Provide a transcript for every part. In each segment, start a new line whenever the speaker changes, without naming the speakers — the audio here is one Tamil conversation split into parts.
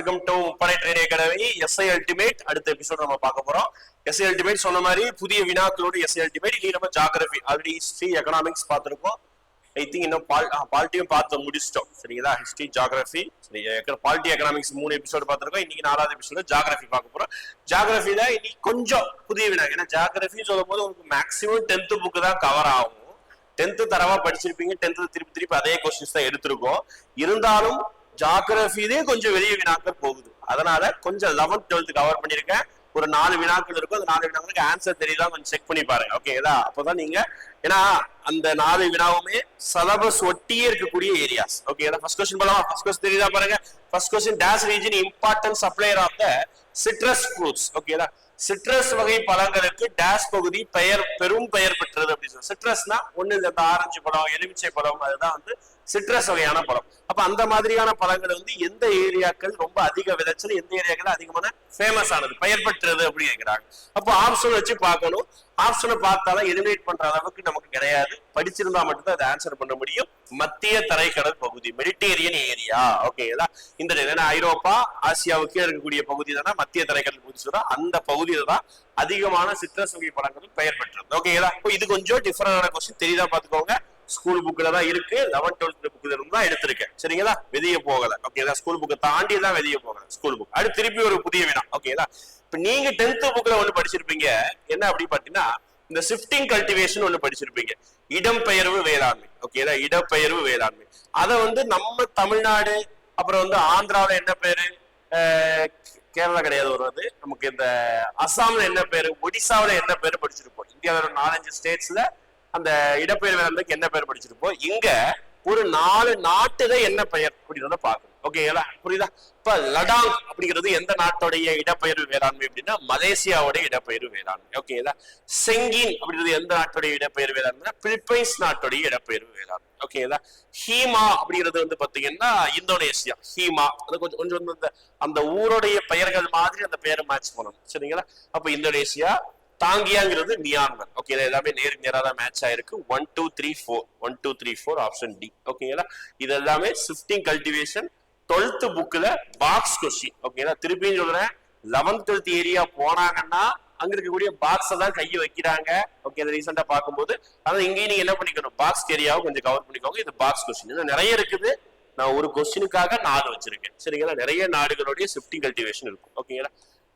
Welcome to Muppadai trading academy SI ultimate அடுத்த எபிசோட் நம்ம பார்க்க போறோம். எஸ்ஐ அல்டிமேட் சொன்ன மாதிரி புதிய வினாக்களோடு எஸ்ஐ அல்டிமேட் இல்லை நம்ம ஜாகிரபி ஆல்ரெடி ஹிஸ்டரி எக்கனாமிக்ஸ் பார்த்துருக்கோம். ஐ திங்க் இன்னும் பால் பால்ட்டியும் பார்த்து முடிச்சிட்டோம். சரிங்களா? ஹிஸ்டரி ஜாகிரபி சரி பாலிட்டி எக்கனாமிக்ஸ் மூணு எபிசோடு பார்த்துருக்கோம். இன்னைக்கு நாலாவது எபிசோட ஜாகிரபி பார்க்க போறோம். ஜாகிரபியில இன்னைக்கு கொஞ்சம் புதிய வினா ஏன்னா ஜாகிரபின்னு சொல்லும் போது உங்களுக்கு மேக்ஸிமம் டென்த் புக்கு தான் கவர் ஆகும். டென்த்து தரவா படிச்சிருப்பீங்க. டென்த்து திருப்பி திருப்பி அதே கொஸ்டின்ஸ் தான் எடுத்திருக்கோம். இருந்தாலும் ஜாகிரபிலே கொஞ்சம் வெளியே வினாக்கள் போகுது. அதனால கொஞ்சம் லெவன்த் டுவெல்த் கவர் பண்ணியிருக்கேன். ஒரு நாலு வினாக்கள் இருக்கும். அந்த நாலு வினாக்களுக்கு ஆன்சர் தெரியுதா கொஞ்சம் செக் பண்ணி பாருங்க. ஓகேங்களா அப்போதான் நீங்க ஏன்னா அந்த நாலு வினாவுமே சிலபஸ் ஒட்டியே இருக்கக்கூடிய ஏரியாஸ் ஓகேங்களா ஃபர்ஸ்ட் கொஸ்டின் போலாமா? ஃபர்ஸ்ட் கொஸ்டின் தெரியுதா பாருங்க. First question days region important supplier of the citrus fruits ஓகேங்களா சிட்ரஸ் வகை பழங்களுக்கு டேஸ் பகுதி பெயர் பெரும் பெயர் பெற்றது அப்படின்னு சொல்லி சிட்ரஸ்னா ஒண்ணு இந்த ஆரஞ்சு பழம் எலுமிச்சை பழம் அதுதான் வந்து சிட்ரஸ் வகையான பழம். அப்ப அந்த மாதிரியான பழங்கள் வந்து எந்த ஏரியாக்கள் ரொம்ப அதிக விளைச்சல் எந்த ஏரியாக்கள் அதிகமான ஃபேமஸ் ஆனது பெயர் பெற்றது அப்படிங்கிறாங்க. அப்போ ஆப்ஷன் வச்சு பார்க்கணும். ஆப்ஷனை பார்த்தாலும் எலிமினேட் பண்ற அளவுக்கு நமக்கு கிடையாது. படிச்சிருந்தா மட்டும்தான் அதை ஆன்சர் பண்ண முடியும். மத்திய தரைக்கடல் பகுதி மெடிட்டேரியன் ஏரியா ஓகேங்களா இந்த ஏன்னா ஐரோப்பா ஆசியாவுக்கே இருக்கக்கூடிய பகுதி தானே மத்திய தரைக்கடல் பகுதி சொல்றோம் அந்த பகுதியில தான் அதிகமான சிட்ரஸ் வகை பெயர் பெற்றது ஓகேங்களா இப்போ இது கொஞ்சம் டிஃபரெண்டான கொஸ்டின் தெரியுதா? பாத்துக்கோங்க ஸ்கூல் புக்ல தான் இருக்கு. லெவன்த் டுவெல்த் புக்கில் இருந்து தான் எடுத்திருக்கேன். சரிங்களா? வெளியே போகல. ஓகேங்களா ஸ்கூல் புக்கை தாண்டி தான் வெளியே போகல ஸ்கூல் புக் அடுத்து திருப்பி ஒரு புதிய வினா ஓகேங்களா இப்ப நீங்க டென்த் புக்கில் ஒன்று படிச்சிருப்பீங்க. என்ன அப்படி பார்த்தீங்கன்னா இந்த ஷிஃப்டிங் கல்டிவேஷன் ஒன்று படிச்சிருப்பீங்க. இடம்பெயர்வு வேளாண்மை. ஓகேங்களா இடப்பெயர்வு வேளாண்மை. அதை வந்து நம்ம தமிழ்நாடு அப்புறம் வந்து ஆந்திராவில் என்ன பேரு? கேரளா கிடையாது வருவது நமக்கு இந்த அசாம்ல என்ன பேரு? ஒடிசாவுல என்ன பேரு படிச்சிருப்போம். இந்தியாவில் ஒரு நாலஞ்சு ஸ்டேட்ஸ்ல அந்த இடப்பெயர் வேளாண்மைக்கு என்ன பெயர் படிச்சிருப்போம் இங்க ஒரு நாலு நாட்டுல என்ன பெயர் அப்படின்றத பார்க்கணும். ஓகேங்களா புரியுதா? இப்ப லடாக் அப்படிங்கிறது எந்த நாட்டுடைய இடப்பெயர்வு வேளாண்மை அப்படின்னா மலேசியாவுடைய இடப்பெயர்வு வேளாண்மை. ஓகேங்களா செங்கின் அப்படிங்கிறது எந்த நாட்டுடைய இடப்பெயர்வு வேளாண்மை பிலிப்பைன்ஸ் நாட்டுடைய இடப்பெயர்வு வேளாண்மை. ஓகேங்களா ஹீமா அப்படிங்கிறது வந்து பாத்தீங்கன்னா இந்தோனேசியா. ஹீமா அது கொஞ்சம் கொஞ்சம் வந்து அந்த ஊருடைய பெயர்கள் மாதிரி அந்த பெயரை மேட்ச் பண்ணணும். சரிங்களா? அப்ப இந்தோனேசியா தாங்கியாங்கிறது மியான்மர். ஓகே இது எல்லாமே நேருக்கு நேராக தான் மேட்ச் ஆயிருக்கு. One two three four one two three four option D ஓகேங்களா இது எல்லாமே ஷிஃப்டிங் கல்டிவேஷன் டுவெல்த் புக்ல பாக்ஸ் கொஸ்டின் ஓகேங்களா திருப்பியும் சொல்றேன். லெவன்த் டுவெல்த் ஏரியா போனாங்கன்னா அங்க இருக்கக்கூடிய பாக்ஸை தான் கையை வைக்கிறாங்க. ஓகே அதை ரீசெண்டா பார்க்கும்போது. அதான் இங்கேயும் நீங்க என்ன பண்ணிக்கணும்? பாக்ஸ் ஏரியாவை கொஞ்சம் கவர் பண்ணிக்கோங்க. இது பாக்ஸ் கொஸ்டின் இது நிறைய இருக்குது. நான் ஒரு கொஸ்டினுக்காக நாலு வச்சிருக்கேன். சரிங்களா? நிறைய நாடுகளுடைய ஷிஃப்டிங் கல்டிவேஷன் இருக்கும். ஓகேங்களா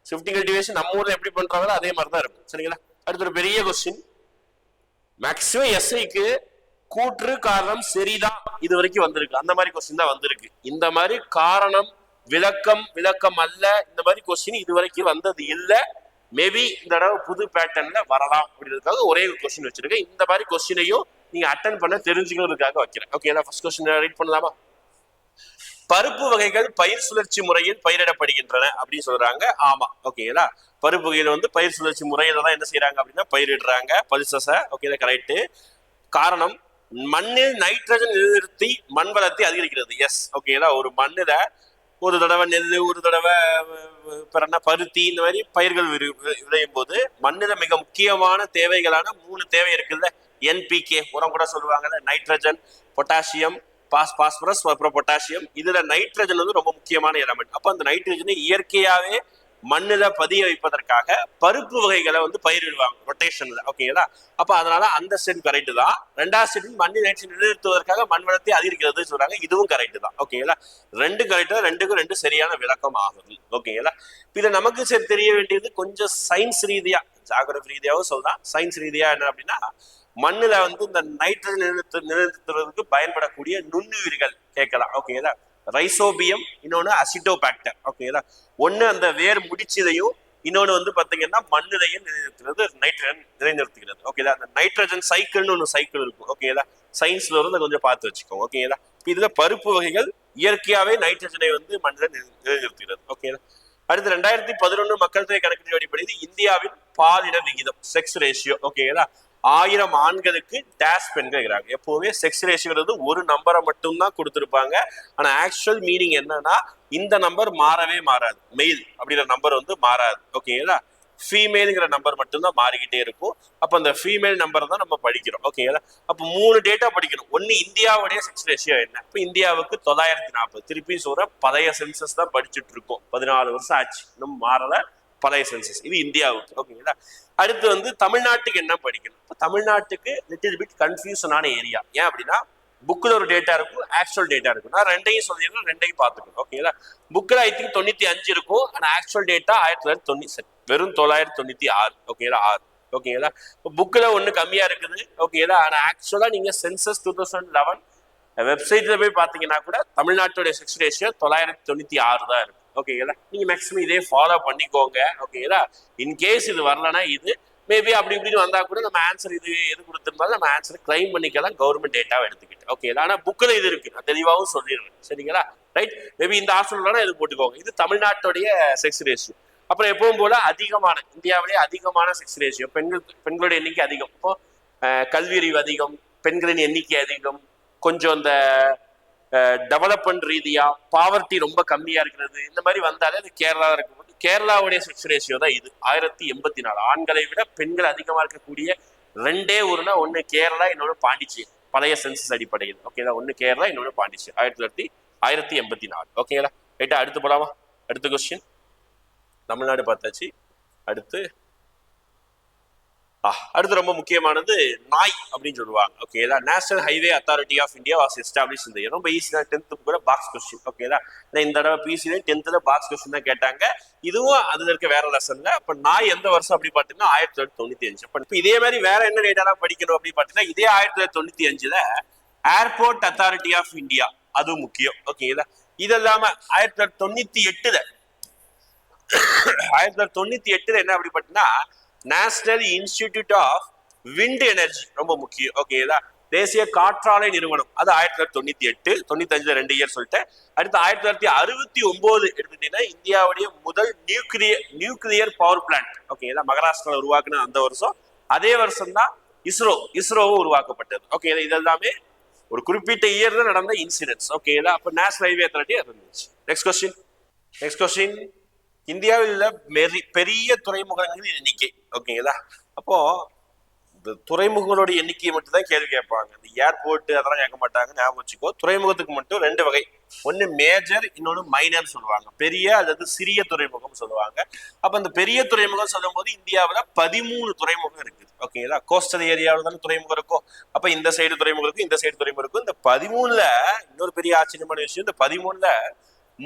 ஷிஃப்டிங் கல்டிவேஷன் நம்ம ஊர்ல எப்படி பண்றாங்களோ அதே மாதிரி தான் இருக்கும். சரிங்களா? அடுத்த ஒரு பெரிய கொஸ்டின் மேக்சிமம் எஸ்ஐக்கு கூற்று காரணம் சரிதான் இது வரைக்கும் வந்திருக்கு. அந்த மாதிரி கொஸ்டின் தான் வந்திருக்கு. இந்த மாதிரி காரணம் விளக்கம் விளக்கம் அல்ல. இந்த மாதிரி கொஸ்டின் இது வரைக்கும் வந்தது இல்லை. மேபி இந்த தடவை புது பேட்டர்ன்ல வரலாம் அப்படின்றதுக்காக ஒரே ஒரு கொஸ்டின் வச்சிருக்கேன். இந்த மாதிரி கொஸ்டினையும் நீங்க அட்டன் பண்ண தெரிஞ்சுக்கிறதுக்காக வைக்கிறேன். ஓகே ஃபர்ஸ்ட் கொஸ்டின் ரீட் பண்ணலாமா? பருப்பு வகைகள் பயிர் சுழற்சி முறையில் பயிரிடப்படுகின்றன அப்படின்னு சொல்றாங்க. ஆமா ஓகேங்களா பருப்பு வகையில் வந்து பயிர் சுழற்சி முறையில தான் என்ன செய்யறாங்க அப்படின்னா பயிரிடுறாங்க. பல்சஸ ஓகே கரெக்ட் காரணம் மண்ணில் நைட்ரஜன் நிலைநிறுத்தி மண் வளத்தை அதிகரிக்கிறது. எஸ் ஓகேங்களா ஒரு மண்ணில ஒரு தடவை நெல் ஒரு தடவை பிற பருத்தி இந்த மாதிரி பயிர்கள் விரு- வி- விளையும் போது மண்ணில் மிக முக்கியமான தேவைகளான மூணு தேவை இருக்குல்ல. என்பிகே உரம் கூட சொல்லுவாங்கல்ல. நைட்ரஜன் பொட்டாசியம் பாஸ் பாஸ்பரஸ் அப்புறம் பொட்டாசியம். இதுல நைட்ரஜன் வந்து ரொம்ப முக்கியமான எலமெண்ட் அப்ப அந்த நைட்ரஜனை இயற்கையாவே மண்ணில் பதிய வைப்பதற்காக பருப்பு வகைகளை வந்து பயிரிடுவாங்க ரொட்டேஷன்ல ஓகேங்களா அப்ப அதனால அந்த செட் கரெக்ட் தான். ரெண்டாவது செட் மண்ணில் நைட்ரஜன் நிலைநிறுத்துவதற்காக மண் வளத்தை அதிகரிக்கிறது சொல்றாங்க. இதுவும் கரெக்ட் தான். ஓகேங்களா ரெண்டு கரெக்டாக ரெண்டுக்கும் ரெண்டு சரியான விளக்கம் ஆகுது. ஓகேங்களா இது நமக்கு சரி தெரிய வேண்டியது கொஞ்சம் சயின்ஸ் ரீதியா ஜாகிரபி ரீதியாவும் சொல்லலாம் சயின்ஸ் ரீதியா என்ன அப்படின்னா மண்ணுல வந்து இந்த நைட்ரஜன் நிலைநிறுத்து நிலைநிறுத்துறதுக்கு பயன்படக்கூடிய நுண்ணுயிர்கள் கேட்கலாம். ஓகேங்களா ரைசோபியம் இன்னொன்னு அசிட்டோபாக்டர் ஓகேங்களா ஒண்ணு அந்த வேர் முடிச்சதையும் இன்னொன்னு வந்து பாத்தீங்கன்னா மண்ணிலையும் நிலைநிறுத்துறது நைட்ரஜன் நிலைநிறுத்துகிறது. ஓகேதா அந்த நைட்ரஜன் சைக்கிள்னு ஒன்று சைக்கிள் இருக்கும். ஓகேங்களா சயின்ஸ்ல இருந்து கொஞ்சம் பார்த்து வச்சுக்கோங்க. ஓகேங்களா இதுல பருப்பு வகைகள் இயற்கையாவே நைட்ரஜனை வந்து மண்ணில் நிலைநிறுத்துகிறது. ஓகேங்களா அடுத்து ரெண்டாயிரத்தி பதினொன்று மக்கள் தொகை கணக்கின் அடிப்படையில் இந்தியாவின் பாலின விகிதம் செக்ஸ் ரேஷியோ ஓகேங்களா ஆயிரம் ஆண்களுக்கு டேஷ் பெண்கள் இருக்கிறாங்க எப்பவுமே செக்ஸ் ரேஷியோங்கிறது ஒரு நம்பரை மட்டும்தான் கொடுத்துருப்பாங்க. ஆனா ஆக்சுவல் மீனிங் என்னன்னா இந்த நம்பர் மாறவே மாறாது. மெயில் அப்படிங்கிற நம்பர் வந்து மாறாது. ஓகேங்களா ஃபீமேலுங்கிற நம்பர் மட்டும்தான் மாறிக்கிட்டே இருக்கும். அப்போ அந்த ஃபீமேல் நம்பர் தான் நம்ம படிக்கிறோம். ஓகேங்களா அப்போ மூணு டேட்டா படிக்கணும். ஒன்று இந்தியாவுடைய செக்ஸ் ரேஷியோ என்ன? இப்போ இந்தியாவுக்கு தொள்ளாயிரத்தி நாற்பது திருப்பி சொல்கிற பழைய சென்சஸ் தான் படிச்சுட்டு இருக்கோம். பதினாலு வருஷம் ஆச்சு. இன்னும் மாறலை. பழைய சென்சஸ் இது இந்தியாவுக்கு. ஓகேங்களா அடுத்து வந்து தமிழ்நாட்டுக்கு என்ன படிக்கணும்? இப்போ தமிழ்நாட்டுக்கு லிட்டில் பிட் கன்ஃபியூஷனான ஏரியா ஏன் அப்படின்னா புக்கில் ஒரு டேட்டா இருக்கும் ஆக்சுவல் டேட்டா இருக்கும். நான் ரெண்டையும் சொல்லிடுறேன் ரெண்டையும் பார்த்துக்கணும். ஓகேங்களா புக்கில் ஐ திங்க் தொண்ணூற்றி அஞ்சு இருக்கும் ஆனால் ஆக்சுவல் டேட்டா ஆயிரத்தி தொள்ளாயிரத்தி தொண்ணூத்தி வெறும் தொள்ளாயிரத்தி தொண்ணூற்றி ஆறு. ஓகேங்களா ஆறு. ஓகேங்களா இப்போ புக்கில் ஒன்று கம்மியாக இருக்குது. ஓகேங்களா ஆனால் ஆக்சுவலாக நீங்கள் சென்சஸ் டூ தௌசண்ட் லெவன் வெப்சைட்டில் போய் பார்த்தீங்கன்னா கூட தமிழ்நாட்டுடைய செக்ஸ் ரேஷியோ தொள்ளாயிரத்தி தொண்ணூற்றி ஆறு தான் இருக்கும் ஓகேங்களா நீங்கள் மேக்ஸிமம் இதே ஃபாலோ பண்ணிக்கோங்க. ஓகேங்களா இன்கேஸ் இது வரலன்னா இது மேபி அப்படி இப்படின்னு வந்தா கூட நம்ம ஆன்சர் இது எது கொடுத்துருந்தாலும் நம்ம ஆன்சர் கிளைம் பண்ணிக்கலாம் கவர்மெண்ட் டேட்டாவை எடுத்துக்கிட்டு. ஓகே ஆனா புக்கில் இது இருக்கு. நான் தெளிவாகவும் சொல்லிடுறேன். சரிங்களா? ரைட் மேபி இந்த ஆப்ஷன்லாம் இது போட்டுக்கோங்க. இது தமிழ்நாட்டுடைய செக்ஸ் ரேஷியோ அப்புறம் எப்பவும் போல அதிகமான இந்தியாவிலேயே அதிகமான செக்ஸ் ரேஷியோ பெண்கள் பெண்களுடைய எண்ணிக்கை அதிகம். இப்போ கல்வி அறிவு அதிகம் பெண்களின் எண்ணிக்கை அதிகம். கொஞ்சம் அந்த டெவலப்மெண்ட் ரீதியா பாவர்ட்டி ரொம்ப கம்மியா இருக்கிறது. இந்த மாதிரி வந்தாலே அது கேரளா இருக்கும்போது கேரளாவுடைய செக்ஸ் ரேஷியோ தான் இது. ஆயிரத்தி எண்பத்தி நாலு ஆண்களை விட பெண்கள் அதிகமா இருக்கக்கூடிய ரெண்டே ஊர்னா ஒண்ணு கேரளா இன்னொன்று பாண்டிச்சேரி. பழைய சென்சஸ் அடிப்படையில். ஓகேதா ஒண்ணு கேரளா இன்னொன்று பாண்டிச்சேரி. ஆயிரத்தி தொள்ளாயிரத்தி ஆயிரத்தி எண்பத்தி நாலு ஓகேங்களா ரைட்டா அடுத்து போலாமா? அடுத்த கொஸ்டின் தமிழ்நாடு பார்த்தாச்சு. அடுத்து அடுத்து ரொம்ப முக்கியமானது நாய் அப்படின்னு சொல்லுவாங்க. ஓகேதா national highway authority of India was establish இந்த ரொம்ப ஈஸி தான். டென்த்து கூட பாக்ஸ் கொஸ்டின் ஓகேதா இந்த தடவை பிசிலையும் டென்த்தில் பாக்ஸ் கொஸ்டின் தான் கேட்டாங்க. இதுவும் அதுல இருக்க வேற லெசன்ல அப்ப நாய் எந்த வருஷம் அப்படி பார்த்தீங்கன்னா ஆயிரத்தி தொள்ளாயிரத்தி தொண்ணூத்தி அஞ்சு. அப்ப இதே மாதிரி வேற என்ன டேட்டாலாம் படிக்கணும் அப்படின்னு பார்த்தீங்கன்னா இதே ஆயிரத்தி தொள்ளாயிரத்தி தொண்ணூத்தி அஞ்சுல ஏர்போர்ட் அத்தாரிட்டி ஆஃப் இந்தியா அதுவும் முக்கியம். ஓகேங்களா இது இல்லாம ஆயிரத்தி தொள்ளாயிரத்தி தொண்ணூத்தி எட்டுல ஆயிரத்தி தொள்ளாயிரத்தி தொண்ணூத்தி எட்டுல என்ன அப்படி பார்த்தீங்கன்னா national institute of wind energy ரொம்ப முக்கியம். ஓகேங்களா தேசிய காற்றாலை நிறுவனம். அது ஆயிரத்தி தொள்ளாயிரத்தி தொண்ணூத்தி எட்டு தொண்ணூத்தி அஞ்சுல ரெண்டு இயர் சொல்லிட்டேன். அடுத்து ஆயிரத்தி தொள்ளாயிரத்தி அறுபத்தி ஒன்பது எடுத்துட்டீங்கன்னா இந்தியாவுடைய முதல் நியூக்ளியர் நியூக்ளியர் பவர் பிளான்ட் ஓகேங்களா மகாராஷ்டிராவில் உருவாக்குன அந்த வருஷம். அதே வருஷம் தான் இஸ்ரோ இஸ்ரோவும் உருவாக்கப்பட்டது. ஓகே இதெல்லாமே ஒரு குறிப்பிட்ட இயர்ல நடந்த இன்சிடென்ட்ஸ் ஓகேங்களா அப்ப நேஷனல் ஹைவே அத்தாரிட்டி இருந்துச்சு நெக்ஸ்ட் கொஸ்டின் நெக்ஸ்ட் கொஸ்டின் இந்தியாவில் உள்ள மெரி பெரிய துறைமுகங்களின் எண்ணிக்கை ஓகேங்களா? அப்போ இந்த துறைமுகங்களோட எண்ணிக்கையை மட்டும் தான் கேள்வி கேட்பாங்க. இந்த ஏர்போர்ட் அதெல்லாம் கேட்க மாட்டாங்க ஞாபகம் வச்சுக்கோ. துறைமுகத்துக்கு மட்டும் ரெண்டு வகை. ஒன்று மேஜர் இன்னொன்று மைனர் சொல்லுவாங்க. பெரிய அல்லது சிறிய துறைமுகம் சொல்லுவாங்க. அப்போ இந்த பெரிய துறைமுகம் சொல்லும் போது இந்தியாவில் பதிமூணு துறைமுகம் இருக்குது ஓகேங்களா? கோஸ்டல் ஏரியாவில் தானே துறைமுகம் இருக்கும். அப்போ இந்த சைடு துறைமுகம் இருக்கும் இந்த சைடு துறைமுகம் இருக்கும். இந்த பதிமூணுல இன்னொரு பெரிய ஆச்சரியமான விஷயம் இந்த பதிமூணுல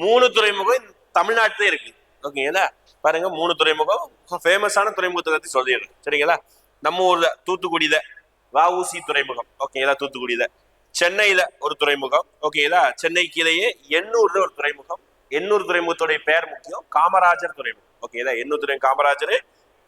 மூணு துறைமுகம் தமிழ்நாட்டிலே இருக்குது. ஓகேங்களா பாருங்க மூணு துறைமுகம் ஃபேமஸான துறைமுகத்தை பத்தி சொல்லிடுறேன் சரிங்களா? நம்ம ஊர்ல தூத்துக்குடியில வஉசி துறைமுகம். ஓகேங்களா தூத்துக்குடியில. சென்னையில ஒரு துறைமுகம். ஓகேங்களா சென்னை கீழேயே எண்ணூர்ல ஒரு துறைமுகம். எண்ணூர் துறைமுகத்துடைய பெயர் முக்கியம். காமராஜர் துறைமுகம். ஓகேங்களா எண்ணூர் துறை காமராஜர்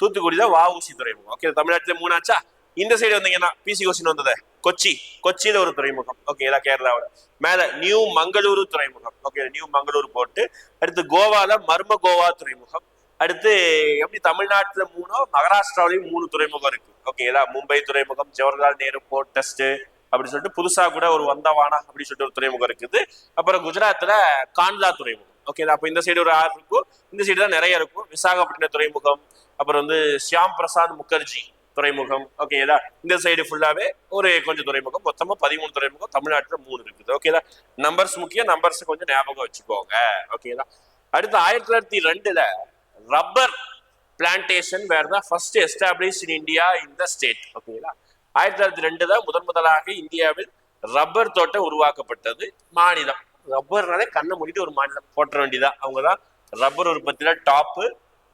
தூத்துக்குடியில வஉசி துறைமுகம். ஓகே தமிழ்நாட்டுல மூணாச்சா? இந்த சைடு வந்தீங்கன்னா பிசி கொஸ்டின் வந்தது. கொச்சி கொச்சியில ஒரு துறைமுகம். ஓகேங்களா கேரளாவோட. மேல நியூ மங்களூரு துறைமுகம். ஓகே நியூ மங்களூர் போட்டு அடுத்து கோவால மர்ம கோவா துறைமுகம். அடுத்து எப்படி தமிழ்நாட்டுல மூணோ மகாராஷ்டிராவிலையும் மூணு துறைமுகம் இருக்கு. ஓகேங்களா மும்பை துறைமுகம் ஜவஹர்லால் நேரு போர்ட் டெஸ்ட் அப்படின்னு சொல்லிட்டு புதுசா கூட ஒரு வந்தவானா அப்படின்னு சொல்லிட்டு ஒரு துறைமுகம் இருக்குது. அப்புறம் குஜராத்ல கான்லா துறைமுகம். ஓகேங்களா அப்ப இந்த சைடு ஒரு ஆறு இருக்கும். இந்த சைடு தான் நிறைய இருக்கும். விசாகப்பட்டினம் துறைமுகம். அப்புறம் வந்து ஷியாம் பிரசாத் முகர்ஜி. துறைமுகம். ஓகேதா இந்த சைடு ஃபுல்லாவே ஒரு கொஞ்சம் துறைமுகம். மொத்தமா பதிமூணு துறைமுகம். தமிழ்நாட்டுல மூணு இருக்குது. ஓகேதா நம்பர்ஸ் முக்கியம். நம்பர்ஸ் கொஞ்சம் ஞாபகம் வச்சுக்கோங்க. ஓகேதா அடுத்து ஆயிரத்தி தொள்ளாயிரத்தி ரெண்டுல ரப்பர் பிளான்டேஷன் வேற தான் first establish in India the state ஓகேங்களா ஆயிரத்தி தொள்ளாயிரத்தி ரெண்டு தான் முதன் முதலாக இந்தியாவில் ரப்பர் தோட்டம் உருவாக்கப்பட்டது. மாநிலம். ரப்பர்னாலே கண்ணை மூடிட்டு ஒரு மாநிலம் போட்ட வேண்டியதா அவங்க தான் ரப்பர் உற்பத்தியில டாப்பு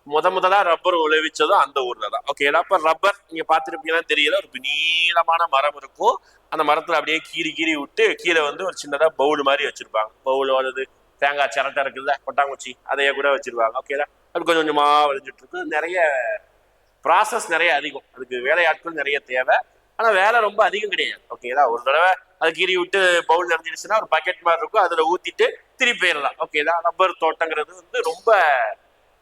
முத முதலா ரப்பர் விளைவிச்சதும் அந்த ஊர்ல தான். ஓகேங்களா அப்ப ரப்பர் நீங்க பாத்திருப்பீங்கன்னா தெரியல ஒரு நீளமான மரம் இருக்கும். அந்த மரத்துல அப்படியே கீறி கீறி விட்டு கீழே வந்து ஒரு சின்னதா பவுல் மாதிரி வச்சிருப்பாங்க. பவுல் அல்லது தேங்காய் சிரட்டை இருக்குல்ல கொட்டாங்குச்சி அதையே கூட வச்சிருவாங்க ஓகேங்களா அது கொஞ்சம் கொஞ்சமா விளைஞ்சிட்டு இருக்கு. நிறைய ப்ராசஸ் நிறைய அதிகம். அதுக்கு வேலையாட்கள் நிறைய தேவை. ஆனா வேலை ரொம்ப அதிகம் கிடையாது. ஓகேங்களா ஒரு தடவை அது கீறி விட்டு பவுல் நிறைஞ்சிடுச்சுன்னா ஒரு பக்கெட் மாதிரி இருக்கும். அதுல ஊத்திட்டு திருப்பி போயிடலாம். ஓகேதா ரப்பர் தோட்டங்கிறது வந்து ரொம்ப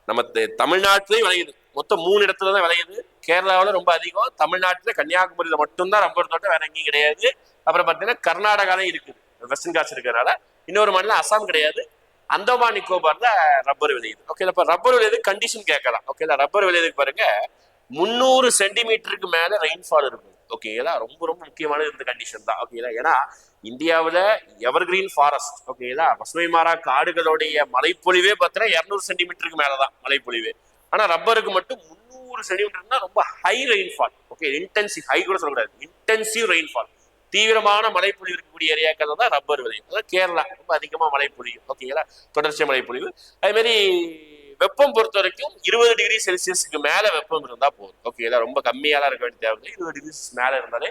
நம்ம தெ- தமிழ்நாட்டிலேயும் விளையுது. மொத்தம் மூணு இடத்துல தான் விளையுது. கேரளாவில் ரொம்ப அதிகம். தமிழ்நாட்டில் கன்னியாகுமரியில மட்டும்தான் ரப்பர் தோட்டம் வேற எங்கேயும் கிடையாது. அப்புறம் பார்த்தீங்கன்னா கர்நாடகாலையும் இருக்குது. வெஸ்டர்ன் காட்சி இருக்கிறதுனால இன்னொரு மாநிலம் அசாம் கிடையாது. அந்தமான் நிக்கோபார்ல ரப்பர் விளையுது. ஓகே இப்ப ரப்பர் விளையுது கண்டிஷன் கேட்கலாம். ஓகே ரப்பர் விளையுதுக்கு பாருங்க. முந்நூறு சென்டிமீட்டருக்கு மேல ரெயின்ஃபால் இருக்கும். ஓகேங்களா ரொம்ப ரொம்ப முக்கியமானது இந்த கண்டிஷன் தான். ஓகேங்களா ஏன்னா இந்தியாவில் எவர்கிரீன் ஃபாரஸ்ட் ஓகேங்களா பசுமை மாறா காடுகளுடைய மலைப்பொழிவே பார்த்தீங்கன்னா இரநூறு சென்டிமீட்டருக்கு மேலதான் மலைப்பொழிவு. ஆனால் ரப்பருக்கு மட்டும் முந்நூறு சென்டிமீட்டர்னா ரொம்ப high rainfall okay intensive high கூட சொல்லக்கூடாது. இன்டென்சிவ் ரெயின்ஃபால் தீவிரமான மலைப்பொழிவு இருக்கக்கூடிய ஏரியாக்கள் தான் ரப்பர் விளையும் அதாவது கேரளா. ரொம்ப அதிகமா மழைப்பொழிவு ஓகேங்களா தொடர்ச்சியாக மழைப்பொழிவு அதேமாரி அதே மாதிரி வெப்பம் பொறுத்த வரைக்கும் இருபது டிகிரி செல்சியஸ்க்கு மேல வெப்பம் இருந்தால் போதும். ஓகேங்களா ரொம்ப கம்மியாலாம் இருக்க வேண்டிய தேவை இருபது டிகிரி மேலே இருந்தாலே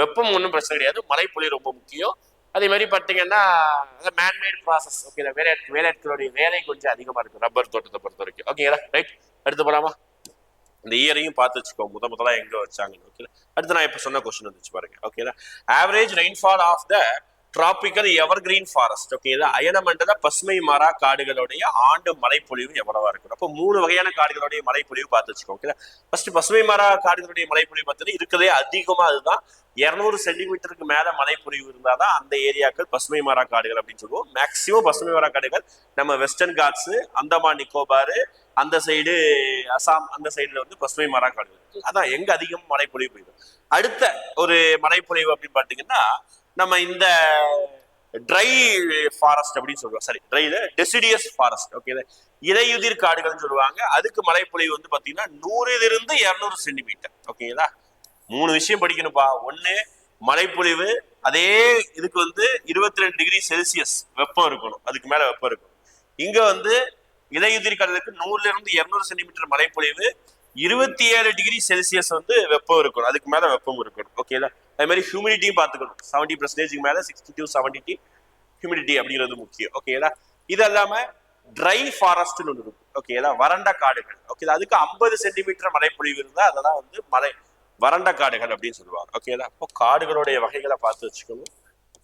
வெப்பம் ஒன்றும் பிரச்சனை கிடையாது. மழை ரொம்ப முக்கியம். அதே மாதிரி பார்த்தீங்கன்னா மேன்மேட் ப்ராசஸ் ஓகே வேலை வேலையாட்களுடைய வேலை கொஞ்சம் அதிகமாக இருக்கும் ரப்பர் தோட்டத்தை பொறுத்த வரைக்கும். ஓகேங்களா ரைட் அடுத்து போகலாமா இந்த இயரையும் பார்த்து வச்சுக்கோ. முத முதலாக எங்கே வச்சாங்கன்னு ஓகே அடுத்து நான் இப்போ சொன்ன கொஸ்டின் வந்துச்சு பாருங்க. ஓகேங்களா average rainfall of the tropical evergreen forest ஓகேங்களா அயனமண்டல பசுமை மரா காடுகளுடைய ஆண்டு மழைப்பொழிவு எவ்வளவா இருக்கும் அப்போ மூணு வகையான காடுகளுடைய மழைப்பொழிவு பார்த்து வச்சுக்கோ ஓகேங்களா ஃபர்ஸ்ட் பசுமை மரா காடுகளுடைய மழைப்பொழிவு பார்த்தீங்கன்னா இருக்கிறதே அதிகமா அதுதான். இருநூறு சென்டிமீட்டருக்கு மேல மழைப்பொழிவு இருந்தாதான் அந்த ஏரியாக்கள் பசுமை மரா காடுகள் அப்படின்னு சொல்லுவோம். மேக்சிமம் பசுமை மரா காடுகள் நம்ம வெஸ்டர்ன் காட்ஸ் அந்தமான் நிக்கோபார் அந்த சைடு அசாம் அந்த சைடுல வந்து பசுமை மரா காடுகள். அதான் எங்க அதிகம் மழைப்பொழிவு போயிடும். அடுத்த ஒரு மழைப்பொழிவு அப்படின்னு பாத்தீங்கன்னா நம்ம இந்த ட்ரை ஃபாரஸ்ட் அப்படின்னு சொல்லுவோம். சரி ட்ரை டெசிடியஸ் ஃபாரஸ்ட் ஓகே இலையுதிர் காடுகள்னு சொல்லுவாங்க. அதுக்கு மழைப்பொழிவு வந்து பாத்தீங்கன்னா நூறிலிருந்து இருநூறு சென்டிமீட்டர் ஓகேங்களா மூணு விஷயம் படிக்கணும்ப்பா. ஒண்ணு மழைப்பொழிவு அதே இதுக்கு வந்து இருபத்தி ரெண்டு டிகிரி செல்சியஸ் வெப்பம் இருக்கணும். அதுக்கு மேல வெப்பம் இருக்கணும். இங்க வந்து இலையுதிர் காடுகளுக்கு நூறுல இருந்து இருநூறு சென்டிமீட்டர் மழைப்பொழிவு இருபத்தி ஏழு டிகிரி செல்சியஸ் வந்து வெப்பம் இருக்கணும். அதுக்கு மேல வெப்பம் இருக்கணும். ஓகேங்களா அதே மாதிரி ஹியூமிடிட்டியும் பார்த்துக்கணும். செவன்டி பர்சன்டேஜ்க்கு மேல சிக்ஸ்டி டு செவன்டி ஹியூமிடிட்டி அப்படிங்கிறது முக்கியம். ஓகேங்களா இது இல்லாம ட்ரை ஃபாரஸ்ட்னு ஒன்று இருக்கும். ஓகேதா வறண்ட காடுகள். ஓகே அதுக்கு ஐம்பது சென்டிமீட்டர் மழைப்பொழிவு இருந்தால் அதெல்லாம் வந்து மலை வறண்ட காடுகள் அப்படின்னு சொல்லுவாங்க. ஓகேதா அப்போ காடுகளுடைய வகைகளை பார்த்து வச்சுக்கணும்.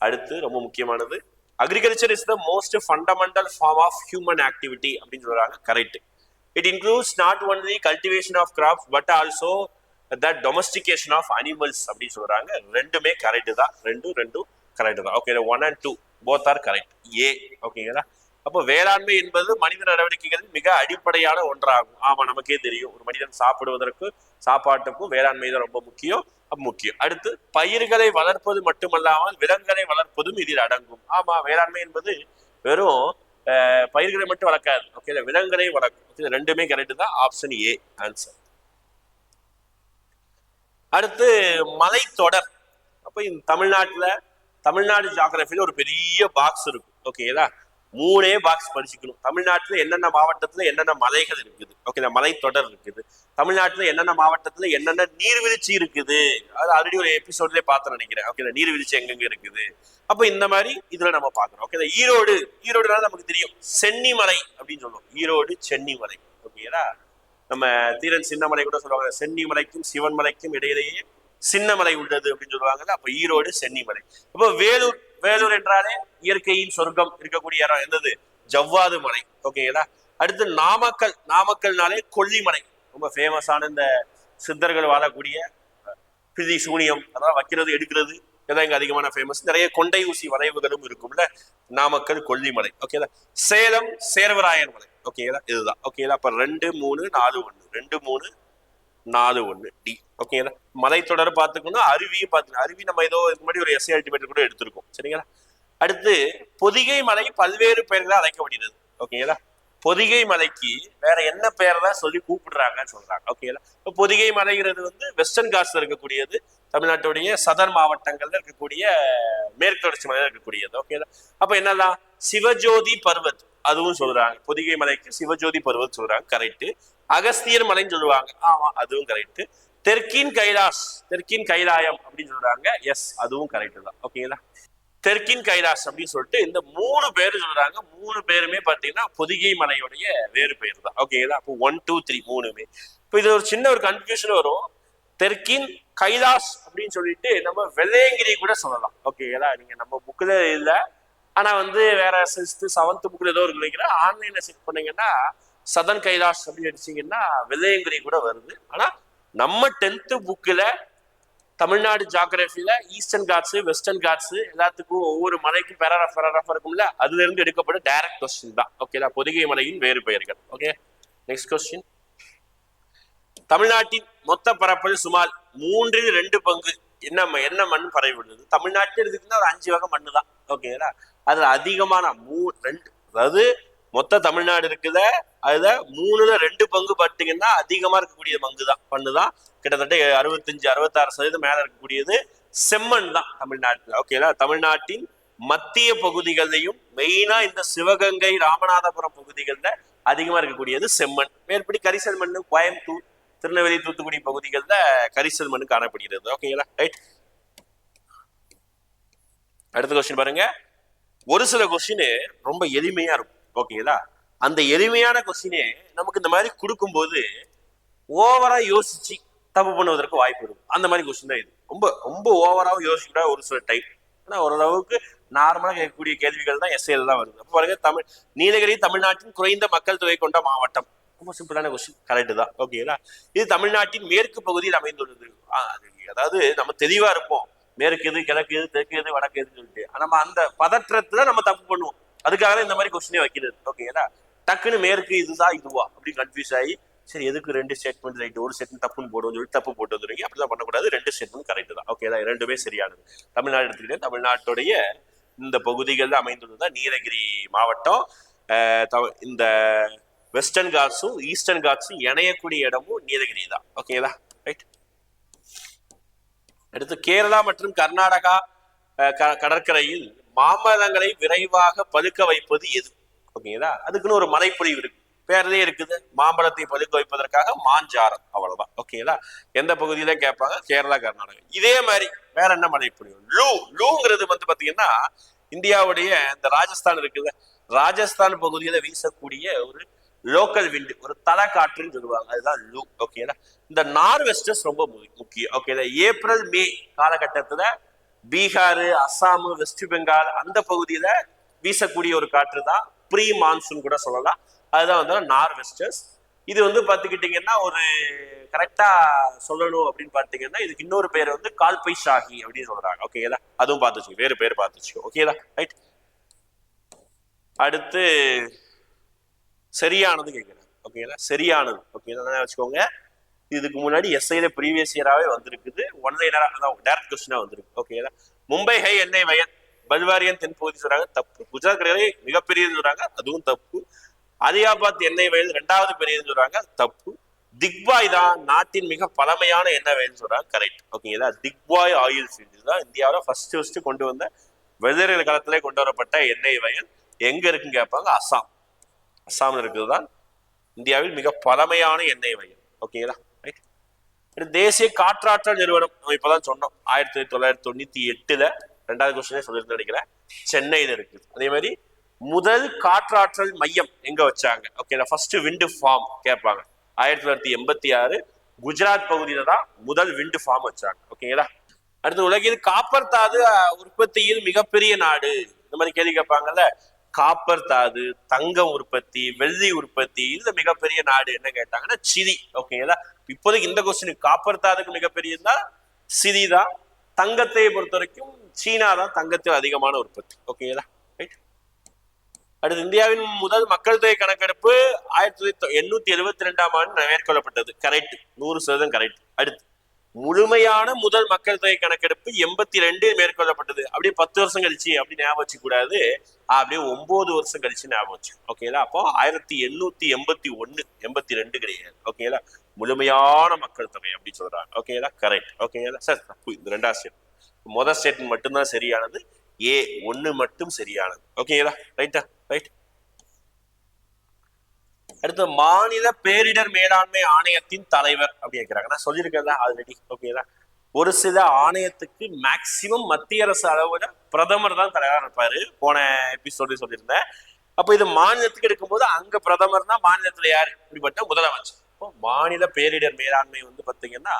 அடுத்து ரொம்ப முக்கியமானது agriculture is the most fundamental form of human activity அப்படின்னு சொல்றாங்க. Correct it includes not only cultivation of crops but also that domestication of animals அப்படின்னு சொல்றாங்க. ரெண்டுமே கரெக்ட் தான். ரெண்டும் ரெண்டும் கரெக்ட் தான். Okay one and two both are correct A ஓகேங்களா அப்போ வேளாண்மை என்பது மனித நடவடிக்கைகளின் மிக அடிப்படையான ஒன்றாகும். ஆமா நமக்கே தெரியும். ஒரு மனிதன் சாப்பிடுவதற்கு சாப்பாட்டுக்கும் வேளாண்மை தான் ரொம்ப முக்கியம். முக்கியம். அடுத்து பயிர்களை வளர்ப்பது மட்டுமல்லாமல் விலங்குகளை வளர்ப்பதும் இதில் அடங்கும். ஆமா வேளாண்மை என்பது வெறும் பயிர்களை மட்டும் வளர்க்காது. ஓகே விலங்குகளை வளர்க்கும். ரெண்டுமே கரெக்ட் தான். ஆப்ஷன் ஏ ஆன்சர் அடுத்து மலைத்தொடர். அப்போ இந்த தமிழ்நாட்டுல தமிழ்நாடு ஜாகிரபில ஒரு பெரிய பாக்ஸ் இருக்கும். ஓகேங்களா மூணே பாக்ஸ் படிச்சுக்கணும். தமிழ்நாட்டுல என்னென்ன மாவட்டத்துல என்னென்ன மலைகள் இருக்குது? ஓகே மலைத்தொடர் இருக்குது. தமிழ்நாட்டுல என்னென்ன மாவட்டத்துல என்னென்ன நீர்வீழ்ச்சி இருக்குது? அது ஆல்ரெடி ஒரு எபிசோட்லேயே பார்த்து நினைக்கிறேன். ஓகே நீர்வீழ்ச்சி எங்கெங்க இருக்குது? அப்போ இந்த மாதிரி இதுல நம்ம பார்க்குறோம். ஓகே ஈரோடு. ஈரோடுனால நமக்கு தெரியும். சென்னிமலை அப்படின்னு சொல்லுவோம். ஈரோடு சென்னிமலை. ஓகேங்களா நம்ம தீரன் சின்னமலை கூட சொல்லுவாங்க. சென்னிமலைக்கும் சிவன் மலைக்கும் இடையிலேயே சின்னமலை உள்ளது அப்படின்னு சொல்லுவாங்கல்ல. அப்ப ஈரோடு சென்னிமலை அப்போ வேலூர் வேலூர் என்றாலே இயற்கையின் சொர்க்கம் இருக்கக்கூடிய இடம். என்னது? ஜவ்வாது மலை. ஓகேங்களா அடுத்து நாமக்கல். நாமக்கல்னாலே கொல்லிமலை. ரொம்ப ஃபேமஸான இந்த சித்தர்கள் வாழக்கூடிய பிதி சூனியம். அதாவது வைக்கிறது எடுக்கிறது இதான் இங்க அதிகமான ஃபேமஸ் நிறைய கொண்டை ஊசி வளைவுகளும் இருக்கும்ல. நாமக்கல் கொல்லிமலை. ஓகேதா சேலம் சேர்வராயன் மலை. ஓகேங்களா இதுதான். ஓகேங்களா அப்ப ரெண்டு மூணு நாலு ஒண்ணு. ரெண்டு மூணு நாலு ஒன்று டி ஓகேங்களா மலைத்தொடர் பார்த்துக்கணும் அருவியும் பார்த்துக்கணும். அருவி நம்ம ஏதோ இதுக்கு முன்னாடி ஒரு எஸ்ஏ அல்டிமேட் கூட எடுத்திருக்கோம். சரிங்களா? அடுத்து பொதிகை மலை பல்வேறு பெயர்களால் அழைக்கப்படுகிறது. ஓகேங்களா பொதிகை மலைக்கு வேற என்ன பெயர் தான் சொல்லி கூப்பிடுறாங்கன்னு சொல்றாங்க. ஓகேங்களா இப்போ பொதிகை மலைங்கிறது வந்து வெஸ்டர்ன் காட்ஸ்ல இருக்கக்கூடியது. தமிழ்நாட்டுடைய சதர் மாவட்டங்கள்ல இருக்கக்கூடிய மேற்கு தொடர்ச்சி மலையில இருக்கக்கூடியது. ஓகேங்களா அப்ப என்னதான் சிவஜோதி பர்வத். அதுவும் சொல்றாங்க. பொதிகை மலைக்கு சிவஜோதி பர்வத் சொல்றாங்க கரெக்ட் அகஸ்தியர் மலைன்னு சொல்லுவாங்க. ஆமா அதுவும் கரெக்ட் தெற்கின் கைலாஸ் தெற்கின் கைலாயம் அப்படின்னு சொல்றாங்க. எஸ் அதுவும் கரெக்ட் தான். ஓகேங்களா தெற்கின் கைலாஸ் அப்படின்னு சொல்லிட்டு இந்த மூணு பேர் சொல்றாங்க. மூணு பேருமே பாத்தீங்கன்னா பொதிகை மலையுடைய வேறு பெயர் தான். ஓகேங்களா அப்போ ஒன் டூ த்ரீ மூணுமே. இப்போ இது ஒரு சின்ன ஒரு கன்ஃபியூஷன் வரும். தெற்கின் கைலாஸ் அப்படின்னு சொல்லிட்டு நம்ம வெள்ளையங்கிரி கூட சொல்லலாம். ஓகேங்களா நீங்க நம்ம புக்கில் இல்லை. ஆனா வந்து வேற சிக்ஸ்த் செவன்த் புக்ல ஏதோ இருக்கு நினைக்கிறேன். ஆன்லைன்ல செக் பண்ணீங்கன்னா சதன் கைலாஷ் அப்படின்னு அடிச்சீங்கன்னா விதயங்கிரி கூட வருது. ஆனா நம்ம டென்த்து புக்கில் தமிழ்நாடு ஜாகிரபில ஈஸ்டர்ன் காட்ஸ் வெஸ்டர்ன் காட்ஸ் எல்லாத்துக்கும் ஒவ்வொரு மலைக்கும் பெராரஃப் பெராரஃப் இருக்கும்ல அதுல இருந்து எடுக்கப்பட்ட டைரக்ட் கொஸ்டின் தான். ஓகேடா பொதிகை மலையின் வேறு பெயர்கள். ஓகே நெக்ஸ்ட் கொஸ்டின் தமிழ்நாட்டின் மொத்த பரப்பில் சுமார் மூன்றில் ரெண்டு பங்கு. என்ன என்ன மண் பரவி விடுது? தமிழ்நாட்டில் இருக்குன்னா ஒரு அஞ்சு வகை மண்ணு தான் ஓகேங்களா அதுல அதிகமான மூ ரெண்டு அதாவது மொத்த தமிழ்நாடு இருக்குத அதுல மூணுல ரெண்டு பங்கு பார்த்தீங்கன்னா அதிகமா இருக்கக்கூடிய பங்கு தான் மண்ணு தான் கிட்டத்தட்ட அறுபத்தஞ்சு அறுபத்தாறு சதவீதம் மேல இருக்கக்கூடியது செம்மண் தான் தமிழ்நாட்டுல. ஓகேங்களா தமிழ்நாட்டின் மத்திய பகுதிகளையும் மெயினா இந்த சிவகங்கை ராமநாதபுரம் பகுதிகளில் அதிகமா இருக்கக்கூடியது செம்மண். மேற்படி கரிசல் மண் கோயம்புத்தூர் திருநெல்வேலி தூத்துக்குடி பகுதிகளில் கரிசல் மண் காணப்படுகிறது. ஓகேங்களா ரைட் அடுத்த கொஸ்டின் பாருங்க. ஒரு சில கொஸ்டின் ரொம்ப எளிமையா இருக்கும். ஓகேங்களா அந்த எளிமையான கொஸ்டினே நமக்கு இந்த மாதிரி கொடுக்கும்போது ஓவரா யோசிச்சு தப்பு பண்ணுவதற்கு வாய்ப்பு இருக்கும். அந்த மாதிரி கொஸ்டின் தான் இது. ரொம்ப ரொம்ப ஓவராவும் யோசிக்கூட ஒரு சில டைப் ஆனா ஓரளவுக்கு நார்மலா கேட்கக்கூடிய கேள்விகள் தான் எஸ்ஏல தான் வருது. அப்ப பாருங்க தமிழ் நீலகிரி தமிழ்நாட்டின் குறைந்த மக்கள் தொகை கொண்ட மாவட்டம். ரொம்ப சிம்பிளான கொஸ்டின் கரெக்ட் தான். ஓகேங்களா இது தமிழ்நாட்டின் மேற்கு பகுதியில் அமைந்துள்ளது. அதாவது நம்ம தெளிவா இருப்போம். மேற்கு எது கிழக்கு எது தெற்கு எது வடக்கு எதுன்னு சொல்லிட்டு. நம்ம அந்த பதற்றத்துல நம்ம தப்பு பண்ணுவோம். அதுக்காக இந்த மாதிரி கொஸ்டினே வைக்கிறது. ஓகேங்களா டக்குன்னு மேற்கு இதுதான் இதுவா அப்படி கன்ஃபியூஸ் ஆகி சரி எதுக்கு ரெண்டு ஸ்டேட்மெண்ட் ரைட் ஒரு ஸ்டேட்மெண்ட் தப்புன்னு போடுவோம் சொல்லி தப்பு போட்டு வந்துருங்க அப்படிலாம் பண்ணக்கூடாது. ரெண்டு ஸ்டேட்மெண்ட் கரெக்ட் தான். ஓகே தான் ரெண்டுமே சரியானது. தமிழ்நாடு எடுத்துக்கிட்டே தமிழ்நாட்டுடைய இந்த பகுதிகளில் அமைந்துள்ளது நீலகிரி மாவட்டம். த- இந்த வெஸ்டர்ன் காட்ஸும் ஈஸ்டர்ன் காட்ஸும் இணையக்கூடிய இடமும் நீலகிரி தான் ஓகேங்களா அடுத்து கேரளா மற்றும் கர்நாடகா க- கடற்கரையில் மாமரங்களை விரைவாக பழுக்க வைப்பது எது? ஓகேங்களா? அதுக்குன்னு ஒரு மலைப்பொழிவு இருக்கு. பேரதே இருக்குது. மாம்பழத்தை பழுக்க வைப்பதற்காக மாஞ்சாரம் அவ்வளவுதான். ஓகேங்களா? எந்த பகுதியில கேட்பாங்க? கேரளா கர்நாடகா. இதே மாதிரி வேற என்ன மலைப்பொழிவு? லூ. லூங்கிறது வந்து பாத்தீங்கன்னா இந்தியாவுடைய இந்த ராஜஸ்தான் இருக்குது ராஜஸ்தான் பகுதியில வீசக்கூடிய ஒரு லோக்கல் விண்டு ஒரு தலை காற்றுன்னு சொல்லுவாங்க. அதுதான் லூ ஓகேங்களா இந்த நார்வெஸ்டர்ஸ் ரொம்ப முக்கியம். ஓகே ஏப்ரல் மே காலகட்டத்துல பீகார் அஸ்ஸாம் வெஸ்ட் பெங்கால் அந்த பகுதியில வீசக்கூடிய ஒரு காற்று தான் ப்ரீ மான்சூன் கூட சொல்லலாம். அதுதான் வந்து நார்வெஸ்டர்ஸ் இது வந்து பார்த்துக்கிட்டிங்கன்னா ஒரு கரெக்டா சொல்லணும் அப்படின்னு பார்த்தீங்கன்னா இதுக்கு இன்னொரு பேர் வந்து கால்பை ஷாகி அப்படின்னு சொல்றாங்க. ஓகேங்களா அதுவும் பார்த்துச்சு வேறு பேர் பார்த்துச்சு ஓகேதா ரைட் அடுத்து சரியானது கேட்குறேன். ஓகேங்களா சரியானது. ஓகேங்களா வச்சுக்கோங்க. இதுக்கு முன்னாடி எஸ்ஐல ப்ரீவியஸ் இயராகவே வந்திருக்குது. ஒன்லைனரா அதான் டேரக்ட் கொஸ்டினாக வந்திருக்கு. ஓகேங்களா மும்பை ஹை எண்ணெய் வயல். பல்வாரியன் தென்பகுதி சொல்றாங்க தப்பு. குஜராத் கடற்கரை மிகப்பெரியது சொல்றாங்க அதுவும் தப்பு. அலியாபாத் எண்ணெய் வயல் ரெண்டாவது பெரியதுன்னு சொல்றாங்க தப்பு. திக்பாய் தான் நாட்டின் மிக பழமையான எண்ணெய் வயல்னு சொல்றாங்க கரெக்ட் ஓகேங்களா திக்பாய் ஆயில் ஃபீல்டு தான் இந்தியாவில் ஃபர்ஸ்ட் ஃபர்ஸ்ட் கொண்டு வந்த வெள்ளரிகள் காலத்திலே கொண்டு வரப்பட்ட எண்ணெய் வயல். எங்க இருக்குன்னு கேட்பாங்க அசாம். அஸ்ஸாமில் இருக்கிறது தான் இந்தியாவில் மிக பழமையான எண்ணெய் வயல் ஓகேங்களா ரைட் தேசிய காற்றாற்றல் நிறுவனம் நம்ம இப்பதான் சொன்னோம். ஆயிரத்தி தொள்ளாயிரத்தி தொண்ணூத்தி எட்டுல ரெண்டாவது கொஸ்டினே சொல்லியிருந்தேன் நினைக்கிறேன். சென்னையில இருக்குது. அதே மாதிரி முதல் காற்றாற்றல் மையம் எங்க வச்சாங்க? ஓகேங்களா ஃபர்ஸ்ட் விண்டு ஃபார்ம் கேட்பாங்க. ஆயிரத்தி தொள்ளாயிரத்தி எண்பத்தி ஆறு குஜராத் பகுதியில தான் முதல் விண்டு ஃபார்ம் வச்சாங்க. ஓகேங்களா அடுத்து உலகில் காப்பர் தாது உற்பத்தியில் மிகப்பெரிய நாடு. இந்த மாதிரி கேள்வி கேட்பாங்கல்ல? காப்பர் தாது தங்கம் உற்பத்தி வெள்ளி உற்பத்தி இதுல மிகப்பெரிய நாடு என்ன கேட்டாங்கன்னா சிலி ஓகேங்களா இப்போதைக்கு இந்த கொஸ்டின் காப்பர் தாதுக்கு மிகப்பெரியதா சிலி தான். தங்கத்தை பொறுத்த வரைக்கும் சீனா தான் தங்கத்தில் அதிகமான உற்பத்தி. ஓகேங்களா ரைட் அடுத்து இந்தியாவின் முதல் மக்கள் தொகை கணக்கெடுப்பு ஆயிரத்தி தொள்ளாயிரத்தி எண்ணூத்தி எழுபத்தி ரெண்டாம் ஆண்டு மேற்கொள்ளப்பட்டது. கரெக்ட் நூறு சதவீதம் கரெக்ட் அடுத்து. முழுமையான முதல் மக்கள் தொகை கணக்கெடுப்பு எண்பத்தி ரெண்டு மேற்கொள்ளப்பட்டது. அப்படியே பத்து வருஷம் கழிச்சு அப்படி ஞாபகம் வச்சு கூடாது அப்படியே ஒன்பது வருஷம் கழிச்சு ஞாபகம் வச்சு. ஓகேங்களா அப்போ ஆயிரத்தி எண்ணூத்தி எண்பத்தி ஒண்ணு எண்பத்தி ரெண்டு கிடையாது. ஓகேங்களா முழுமையான மக்கள் தொகை அப்படி சொல்றாங்க. ஓகேங்களா கரெக்ட் ஓகேங்களா சார் தப்பு இந்த ரெண்டாவது ஸ்டேட் முதல் ஸ்டேட் மட்டும்தான் சரியானது. ஏ ஒன்று மட்டும் சரியானது. ஓகேங்களா ரைட்டா ரைட் அடுத்து மாநில பேரிடர் மேலாண்மை ஆணையத்தின் தலைவர் அப்படி கேட்கிறாங்க நான் சொல்லியிருக்கேன்ல ஆல்ரெடி ஓகேதான் ஒரு சில ஆணையத்துக்கு மேக்சிமம் மத்திய அரசு அளவுல பிரதமர் தான் தலைவராக இருப்பாரு. போன எபிசோடு சொல்லியிருந்தேன். அப்போ இது மாநிலத்துக்கு எடுக்கும்போது அங்க பிரதமர் தான் மாநிலத்துல யாரு? இப்படிப்பட்ட முதலமைச்சர். இப்போ மாநில பேரிடர் மேலாண்மை வந்து பாத்தீங்கன்னா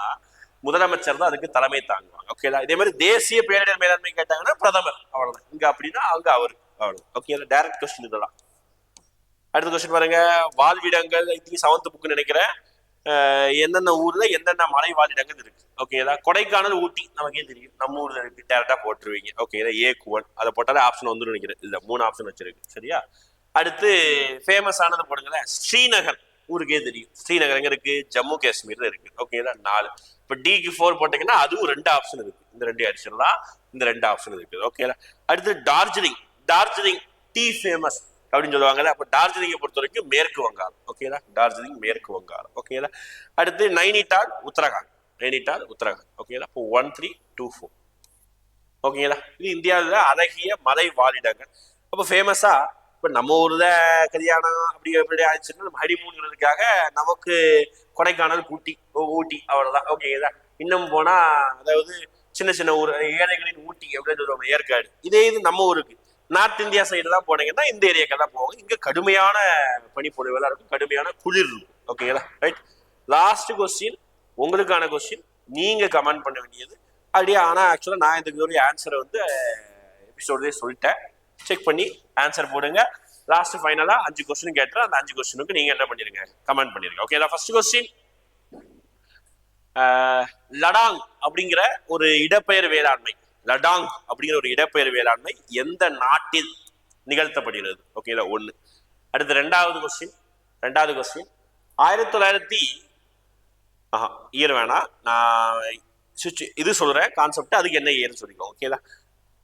முதலமைச்சர் தான் அதுக்கு தலைமை தாங்குவாங்க. ஓகேதா இதே மாதிரி தேசிய பேரிடர் மேலாண்மை கேட்டாங்கன்னா பிரதமர். அவ்வளவுதான். இங்க அப்படின்னா அங்க அவரு. அவ்வளவு ஓகே டைரக்ட் கொஸ்டின் இதெல்லாம் அடுத்த கொஸ்டின் பாருங்க. வாழ்விடங்கள் ஐ திங்க் செவன்த் புக் நினைக்கிறேன் எந்தெந்த ஊர்ல எந்தெந்த மலை வாழ்விடங்கள் இருக்கு? ஓகேதா கொடைக்கானல் ஊட்டி நமக்கே தெரியும்? நம்ம ஊர்ல இருக்கு. டேரக்டா போட்டுருவீங்க. ஓகே ஏ குவன். அதை போட்டாலே ஆப்ஷன் வந்து நினைக்கிறேன். இல்ல மூணு ஆப்ஷன் வச்சிருக்கு. சரியா? அடுத்து ஃபேமஸ் ஆனது போடுங்களேன். ஸ்ரீநகர். ஊருக்கே தெரியும். ஸ்ரீநகர் எங்க இருக்கு? ஜம்மு காஷ்மீர்ல இருக்கு. ஓகேதா நாலு. இப்போ டிக்கு ஃபோர் போட்டீங்கன்னா அதுவும் ரெண்டு ஆப்ஷன் இருக்கு. இந்த ரெண்டு அடிச்சிடலாம். இந்த ரெண்டு ஆப்ஷன் இருக்கு. ஓகேங்களா அடுத்து டார்ஜிலிங் டார்ஜிலிங் டீ ஃபேமஸ் அப்படின்னு சொல்லுவாங்கல்ல அப்போ டார்ஜிலிங்கை பொறுத்த வரைக்கும் மேற்கு வங்காளம். ஓகேதா டார்ஜிலிங் மேற்கு வங்காளம். ஓகேதா அடுத்து நைனிடால் உத்தரகாண்ட். நைனிடால் உத்தரகாண்ட். ஓகேதா இப்போ ஒன் த்ரீ டூ ஃபோர் ஓகேங்களா இது இந்தியாவில் அழகிய மலை வாழிடங்கள். அப்போ ஃபேமஸா இப்போ நம்ம ஊரில் கல்யாணம் அப்படி எப்படி ஆச்சுன்னா நம்ம ஹனிமூன்கிறதுக்காக நமக்கு கொடைக்கானல் ஊட்டி ஓ, ஊட்டி அவ்வளோதான் ஓகேங்களா இன்னும் போனால் அதாவது சின்ன சின்ன ஊர் ஏழைகளின் ஊட்டி அப்படின்னு சொல்லுவாங்க ஏற்காடு. இதே இது நம்ம ஊருக்கு. நார்த் இந்தியா சைடுலாம் போனீங்கன்னா இந்த ஏரியாக்கெல்லாம் போவாங்க. இங்கே கடுமையான பனிப்பொழிவெல்லாம் இருக்கும். கடுமையான குளிர் இருக்கும் ஓகேங்களா ரைட் லாஸ்ட் கொஸ்டின் உங்களுக்கான கொஸ்டின் நீங்கள் கமெண்ட் பண்ண வேண்டியது. அப்படியே ஆனால் ஆக்சுவலாக நான் இதுக்கு ஒரு ஆன்சரை வந்து எபிசோட்லேயே சொல்லிட்டேன். செக் பண்ணி ஆன்சர் போடுங்க. லாஸ்ட் ஃபைனலாக அஞ்சு கொஸ்டின் கேட்டுறேன் அந்த அஞ்சு கொஸ்டினுக்கு நீங்கள் என்ன பண்ணிருங்க? கமெண்ட் பண்ணிருங்க. ஓகே ஃபர்ஸ்ட் கொஸ்டின் லடாங் அப்படிங்கிற ஒரு இடப்பெயர் வேளாண்மை. லடாங் அப்படிங்கிற ஒரு இடப்பெயர் வேளாண்மை எந்த நாட்டில் நிகழ்த்தப்படுகிறது? ஓகேங்களா ஒண்ணு. அடுத்து ரெண்டாவது கொஸ்டின் ரெண்டாவது கொஸ்டின் ஆயிரத்தி தொள்ளாயிரத்தி ஆஹா இயர் வேணாம் நான் சுவிட்ச் இது சொல்றேன் கான்செப்ட் அதுக்கு என்ன இயர்னு சொல்லிக்கோ ஓகேதா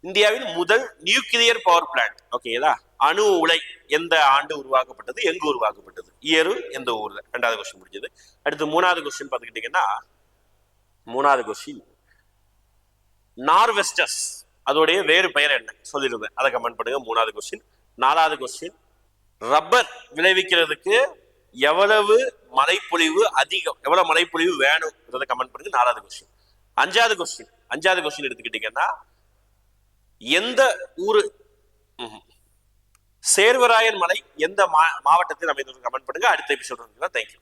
இந்தியாவின் முதல் நியூக்ளியர் பவர் பிளான்ட் ஓகேங்களா அணு உலை எந்த ஆண்டு உருவாக்கப்பட்டது? எங்கு உருவாக்கப்பட்டது? இயரு எந்த ஊர்ல? ரெண்டாவது கொஸ்டின் முடிஞ்சது. அடுத்து மூணாவது கொஸ்டின் பார்த்துக்கிட்டீங்கன்னா மூணாவது கொஸ்டின் நார்வெஸ்டர்ஸ். அதோடைய வேறு பெயர் என்ன? சொல்லியிருந்தேன் அதை கமெண்ட் பண்ணுங்க. மூணாவது கொஸ்டின் நாலாவது கொஸ்டின் ரப்பர் விளைவிக்கிறதுக்கு எவ்வளவு மழைப்பொழிவு அதிகம்? எவ்வளவு மழைப்பொழிவு வேணும்ன்றதை கமெண்ட் பண்ணுங்க. நாலாவது கொஸ்டின் அஞ்சாவது கொஸ்டின் அஞ்சாவது கொஸ்டின் எடுத்துக்கிட்டீங்கன்னா எந்த ஊரு சேர்வராயன் மலை எந்த மா மாவட்டத்தில் அமைந்தது கமெண்ட் பண்ணுங்க. அடுத்த எபிசோட் தேங்க்யூ